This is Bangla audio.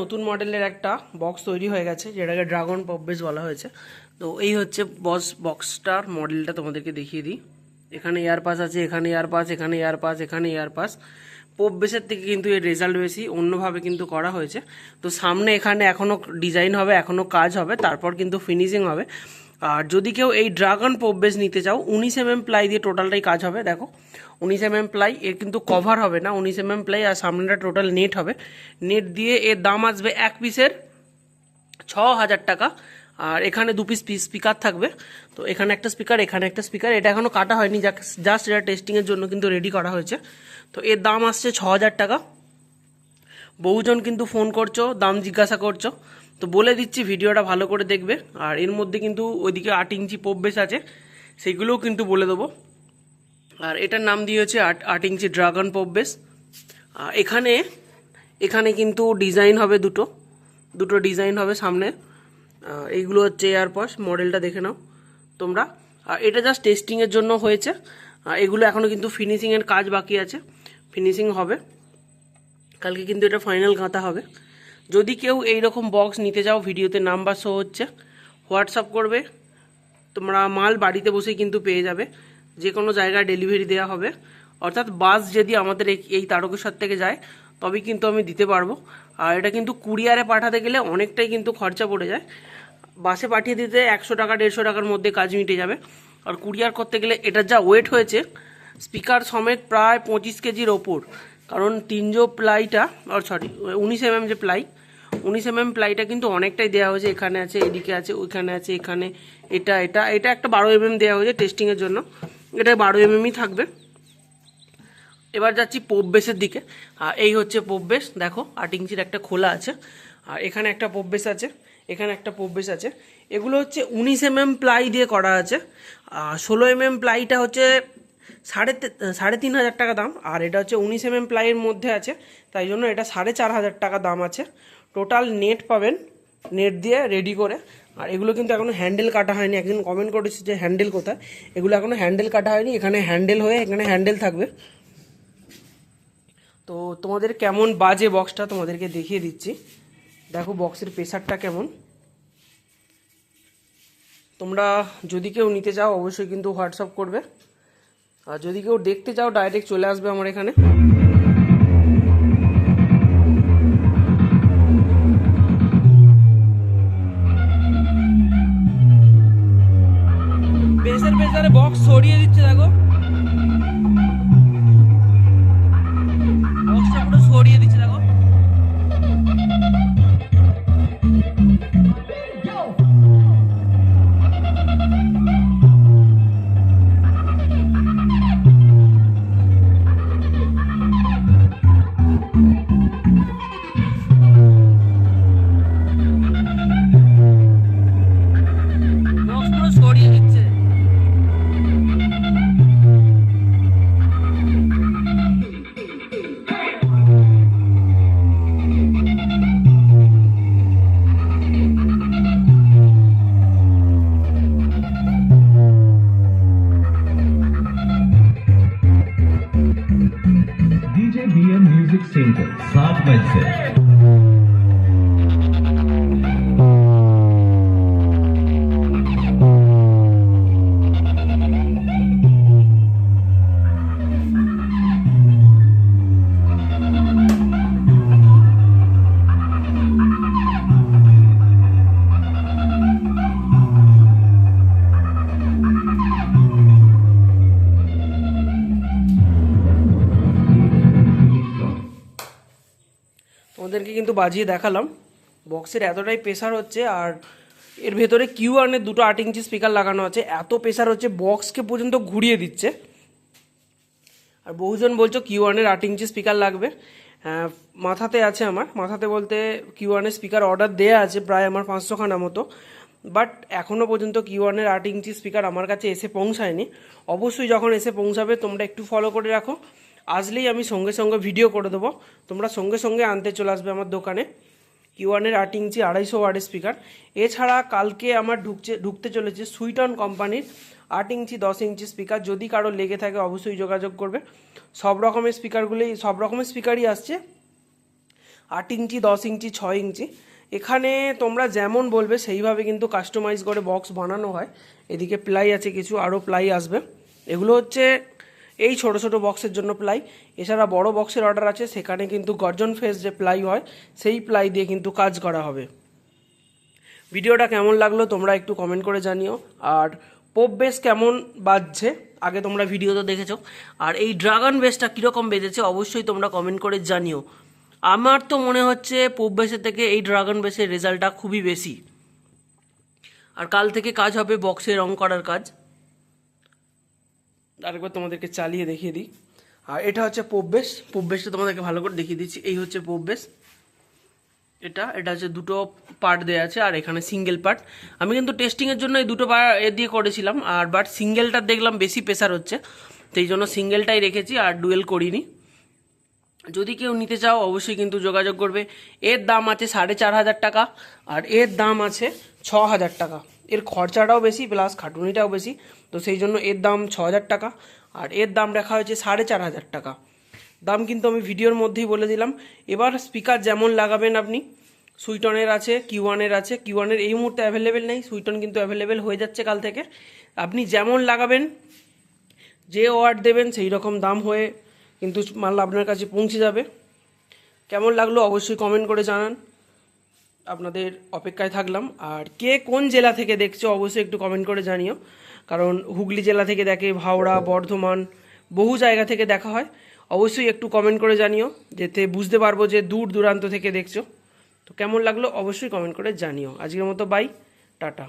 নতুন মডেলের একটা বক্স তৈরি হয়ে গেছে, যেটাকে ড্রাগন পপবেস বলা হয়েছে। তো এই হচ্ছে বস বক্সটার মডেলটা তোমাদেরকে দেখিয়ে দিই। এখানে এয়ারপাস আছে, এখানে এয়ারপাস এখানে এয়ারপাস এখানে এয়ারপাস পপবেসের পোপ বেসের থেকে কিন্তু এর রেজাল্ট বেশি, অন্যভাবে কিন্তু করা হয়েছে। তো সামনে এখানে এখনও ডিজাইন হবে এখনও কাজ হবে, তারপর কিন্তু ফিনিশিং হবে। আর যদি কেউ এই ড্রাগন পোপ বেস নিতে চাও, উনিশ এম প্লাই দিয়ে টোটালটাই কাজ হবে, দেখো। উনিশ এম প্লাই, এর কিন্তু কভার হবে না, উনিশ এম প্লাই আর সামনেটা টোটাল নেট হবে। নেট দিয়ে এর দাম আসবে এক পিসের ছ হাজার টাকা, আর এখানে দু পিস স্পিকার থাকবে। তো এখানে একটা স্পিকার এখানে একটা স্পিকার এটা এখনও কাটা হয়নি জাস্ট এটা টেস্টিংয়ের জন্য কিন্তু রেডি করা হয়েছে। তো এর দাম আসছে ছ হাজার টাকা। বহুজন কিন্তু ফোন করছ, দাম জিজ্ঞাসা করছ। তো বলে দিচ্ছি, ভিডিওটা ভালো করে দেখবে। আর এর মধ্যে কিন্তু ওইদিকে আট ইঞ্চি পোপ বেস আছে, সেগুলোও কিন্তু বলে দেবো। আর এটার নাম দিয়েছে আট আট ইঞ্চি ড্রাগন আর এখানে এখানে কিন্তু ডিজাইন হবে দুটো। দুটো ডিজাইন হবে সামনে। এইগুলো হচ্ছে এয়ারপস মডেলটা দেখে নাও তোমরা। আর এটা জাস্ট টেস্টিংয়ের জন্য হয়েছে। এগুলো এখনও কিন্তু ফিনিশিংয়ের কাজ বাকি আছে। ফিনিশিং হবে। কালকে কিন্তু এটা ফাইনাল গাঁথা হবে। যদি কেউ এই রকম বক্স নিতে চাও ভিডিওতে নাম্বার শো হচ্ছে হোয়াটসঅ্যাপ করবে, তোমরা মাল বাড়িতে বসেই কিন্তু পেয়ে যাবে যে কোনো জায়গায় ডেলিভারি দেওয়া হবে। অর্থাৎ বাস যদি আমাদের এই- তারকেশ্বর থেকে যায়, তবেই কিন্তু আমি দিতে পারব। আর এটা কিন্তু কুরিয়ারে পাঠাতে গেলে অনেকটাই কিন্তু খরচা পড়ে যায়। বাসে পাঠিয়ে দিতে একশো টাকা, দেড়শো টাকার মধ্যে কাজ মিটে যাবে। আর কুরিয়ার করতে গেলে এটার যা ওয়েট হয়েছে স্পিকার সমেত প্রায় পঁচিশ কেজির ওপর। কারণ তিনজো প্লাইটা আর সরি উনিশ এম যে প্লাই, উনিশ এম প্লাইটা কিন্তু অনেকটাই দেওয়া হয়েছে। এখানে আছে, এদিকে আছে, ওইখানে আছে, এখানে এটা এটা এটা একটা বারো এম দেওয়া হয়েছে টেস্টিংয়ের জন্য। এটা বারো এম এমই থাকবে। এবার যাচ্ছি পোপ বেসের দিকে। আর এই হচ্ছে পোপ বেস দেখো, আট ইঞ্চির একটা খোলা আছে। আর এখানে একটা পোপ বেস আছে, এখানে একটা পোপ বেস আছে। এগুলো হচ্ছে উনিশ এম এম প্লাই দিয়ে করা আছে। আর ষোলো এম এম প্লাইটা হচ্ছে সাড়ে সাড়ে তিন হাজার টাকা দাম, আর এটা হচ্ছে উনিশ এম এম প্লাইয়ের মধ্যে আছে, তাই জন্য এটা সাড়ে চার হাজার টাকা দাম আছে। টোটাল নেট পাবেন নেট দিয়ে রেডি করে। আর এগুলো কিন্তু এখনও হ্যান্ডেল কাটা হয়নি, একদিন কমেন্ট করেছে যে হ্যান্ডেল কোথায়? এগুলো এখনও হ্যান্ডেল কাটা হয়নি, এখানে হ্যান্ডেল হয়ে, এখানে হ্যান্ডেল থাকবে। তো তোমাদের কেমন বাজে বক্সটা তোমাদেরকে দেখিয়ে দিচ্ছি। দেখো বক্সের প্রেশারটা কেমন। তোমরা যদি কেউ নিতে চাও, অবশ্যই কিন্তু হোয়াটসঅ্যাপ করবে। আর যদি কেউ দেখতে চাও ডাইরেক্ট চলে আসবে আমার এখানে। বক্স সরিয়ে দিচ্ছে দেখো। তোমাদেরকে কিন্তু বাজিয়ে দেখালাম। বক্সের এতটাই প্রেসার হচ্ছে আর এর ভেতরে কিউ আনের দুটো আট ইঞ্চি স্পিকার লাগানো আছে। এত প্রেসার হচ্ছে বক্সকে পর্যন্ত ঘুরিয়ে দিচ্ছে। আর বহুজন বলছো কিউ ওয়ানের আট ইঞ্চি স্পিকার লাগবে। মাথাতে আছে আমার। মাথাতে বলতে কিউ ওয়ানের স্পিকার অর্ডার দেওয়া আছে প্রায় আমার পাঁচশোখানা মতো। বাট এখনও পর্যন্ত কিউ ওয়ানের আট ইঞ্চি স্পিকার আমার কাছে এসে পৌঁছায়নি। অবশ্যই যখন এসে পৌঁছাবে তোমরা একটু ফলো করে রাখো। আসলেই আমি সঙ্গে সঙ্গে ভিডিও করে দেবো। তোমরা সঙ্গে সঙ্গে আনতে চলে আসবে আমার দোকানে। কিউয়ানের আট ইঞ্চি আড়াইশো ওয়ার্ডের স্পিকার এছাড়া কালকে আমার ঢুকছে, ঢুকতে চলেছে সুইটন কোম্পানির আট ইঞ্চি, দশ ইঞ্চি স্পিকার যদি কারও লেগে থাকে অবশ্যই যোগাযোগ করবে। সব রকমের স্পিকারগুলি সব রকমের স্পিকারই আসছে। আট ইঞ্চি, দশ ইঞ্চি, ছয় ইঞ্চি। এখানে তোমরা যেমন বলবে, সেইভাবে কিন্তু কাস্টমাইজ করে বক্স বানানো হয়। এদিকে প্লাই আছে কিছু আরও প্লাই আসবে। এগুলো হচ্ছে এই ছোট ছোট বক্সের জন্য প্লাই এছাড়া বড় বক্সের অর্ডার আছে, সেখানে কিন্তু গর্জন ফেস যে প্লাই হয়, সেই প্লাই দিয়ে কিন্তু কাজ করা হবে। ভিডিওটা কেমন লাগল তোমরা একটু কমেন্ট করে জানিও। আর পোপ বেস কেমন বাজছে, আগে তোমরা ভিডিওতে দেখেছ। আর এই ড্রাগন বেসটা কীরকম বেজেছে, অবশ্যই তোমরা কমেন্ট করে জানিও। আমার তো মনে হচ্ছে পোপ বেসের থেকে এই ড্রাগন বেসের রেজাল্টটা খুবই বেশি। আর কাল থেকে কাজ হবে বক্সে রং করার কাজ। আরেকবার তোমাদেরকে চালিয়ে দেখিয়ে দিই। আর এটা হচ্ছে পোপ বেসটা তোমাদেরকে ভালো করে দেখিয়ে দিচ্ছি। এই হচ্ছে পোপ বেস এটা এটা হচ্ছে দুটো পার্ট দেওয়া আছে আর এখানে সিঙ্গেল পার্ট আমি কিন্তু টেস্টিংয়ের জন্য এই দুটো এ দিয়ে করেছিলাম, আর বাট সিঙ্গেলটা দেখলাম বেশি প্রেসার হচ্ছে। সেই জন্য সিঙ্গেলটাই রেখেছি আর ডুয়েল করিনি। যদি কেউ নিতে চাও অবশ্যই কিন্তু যোগাযোগ করবে। এর দাম আছে সাড়ে চার হাজার টাকা, আর এর দাম আছে ছ হাজার টাকা। এর খরচাটাও বেশি প্লাস খাটুনিটাও বেশি। তো সেই জন্য এর দাম ছ হাজার টাকা, আর এর দাম রাখা হয়েছে সাড়ে চার হাজার টাকা। দাম কিন্তু আমি ভিডিওর মধ্যেই বলে দিলাম। এবার স্পিকার যেমন লাগাবেন আপনি সুইটনের আছে, কিউ ওয়ানের আছে, কিউ ওয়ানের এই মুহূর্তে অ্যাভেলেবেল নেই সুইটন কিন্তু অ্যাভেলেবেল হয়ে যাচ্ছে কাল থেকে। আপনি যেমন লাগাবেন, যে ওয়ার্ড দেবেন সেই রকম দাম হয়ে কিন্তু মাল আপনার কাছে পৌঁছে যাবে। কেমন লাগল অবশ্যই কমেন্ট করে জানান। আপনাদের অপেক্ষায় থাকলাম। আর কে কোন জেলা থেকে দেখছ অবশ্যই একটু কমেন্ট করে জানিও। কারণ হুগলি জেলা থেকে দেখে হাওড়া, বর্ধমান বহু জায়গা থেকে দেখা হয়। অবশ্যই একটু কমেন্ট করে জানিও, যেতে বুঝতে পারব যে দূর দূরান্ত থেকে দেখছ। তো কেমন লাগল অবশ্যই কমেন্ট করে জানিও। আজকের মতো বাই টাটা।